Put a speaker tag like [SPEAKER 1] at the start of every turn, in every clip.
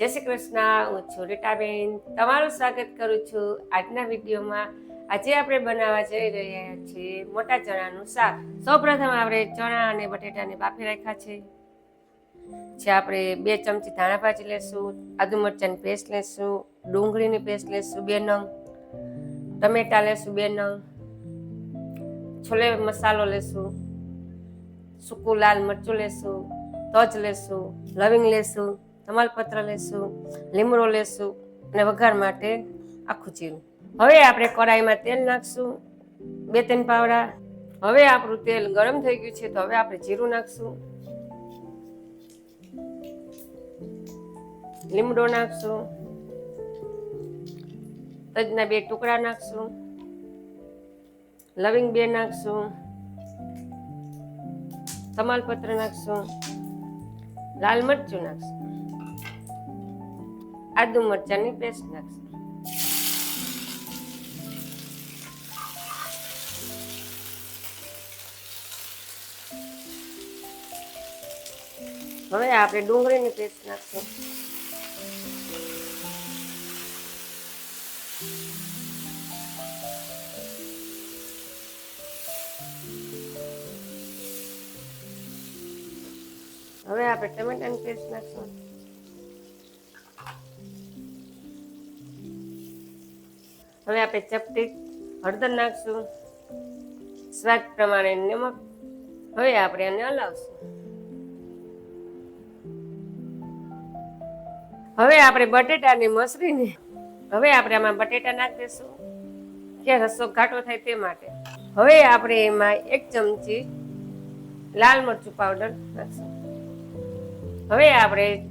[SPEAKER 1] જય શ્રી કૃષ્ણ, હું છું રીટાબેન. તમારું સ્વાગત કરું છું આજના વિડીયોમાં. આજે આપણે બનાવવા જઈ રહ્યા છીએ મોટા ચણાનું શાક. સૌપ્રથમ આપણે ચણા અને બટેટાને બાફી રાખ્યા છે. જે આપણે બે ચમચી ધાણા ભાજી લેશું, આદુ મરચાંની પેસ્ટ લેશું, ડુંગળીની પેસ્ટ લેશું બે નંગ, ટમેટા લેશું બે નંગ, છોલે મસાલો લેશું, સૂકું લાલ મરચું લેશું, તજ લેશું, લવિંગ લેશું તમાલપત્ર લેશું, લીમડો લેશું અને વઘાર માટે આખું જીરું. હવે આપણે કડાઈમાં તેલ નાખશું, બે ત્રણ પાવડા. હવે આપણું તેલ ગરમ થઈ ગયું છે, તો હવે આપણે જીરું નાખશું. લીમડો નાખશું. તજના બે ટુકડા નાખશું. લવિંગ બે નાખશું. તમાલપત્ર નાખશું. લાલ મરચું નાખશું. આદુ મરચાંની પેસ્ટ નાખશું. હવે આપણે ડુંગળીની પેસ્ટ નાખશું. હવે આપણે ટમેટાની પેસ્ટ નાખશું. હવે આપણે ચપટી હળદર નાખશું. સ્વાદ પ્રમાણે નમક. હવે આપણે આને હલાવશું. હવે આપણે બટેટાને મસરીને હવે આપણે આમાં બટેટા નાખી દઈશું. કે રસ્સો ઘાટો થાય તે માટે. હવે આપણે એમાં એક ચમચી લાલ મરચું પાવડર નાખશું. હવે આપણે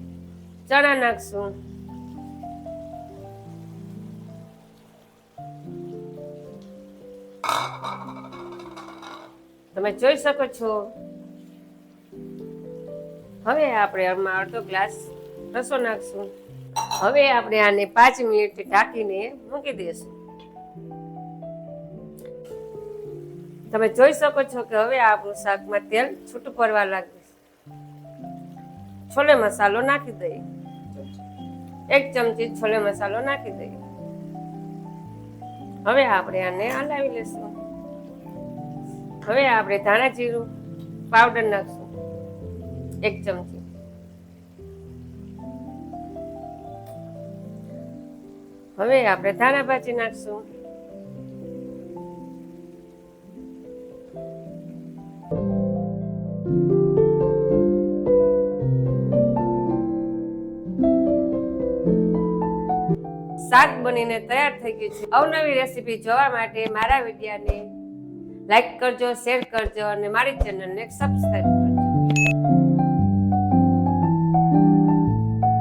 [SPEAKER 1] ચણા નાખશું. તમે જોઈ શકો છો. હવે આપણે આમાં અડધો ગ્લાસ રસો નાખશું. હવે આપણે આને પાંચ મિનિટ ઢાંકીને મૂકી દઈશું. તમે જોઈ શકો છો કે હવે આપણું શાકમાં તેલ છૂટું પડવા લાગ્યું છોલે મસાલો નાખી દઈએ. એક ચમચી છોલે મસાલો નાખી દઈએ. હવે આપણે આને હલાવી લેશું હવે આપણે ધાણા જીરું પાવડર નાખશું. એક ચમચી. હવે આપણે ધાણા ભાજી નાખશું. શાક બનીને તૈયાર થઈ ગયું છે. અવનવી રેસીપી જોવા માટે મારા વિડીયાને લાઈક કરજો, શેર કરજો અને મારી ચેનલને સબસ્ક્રાઈબ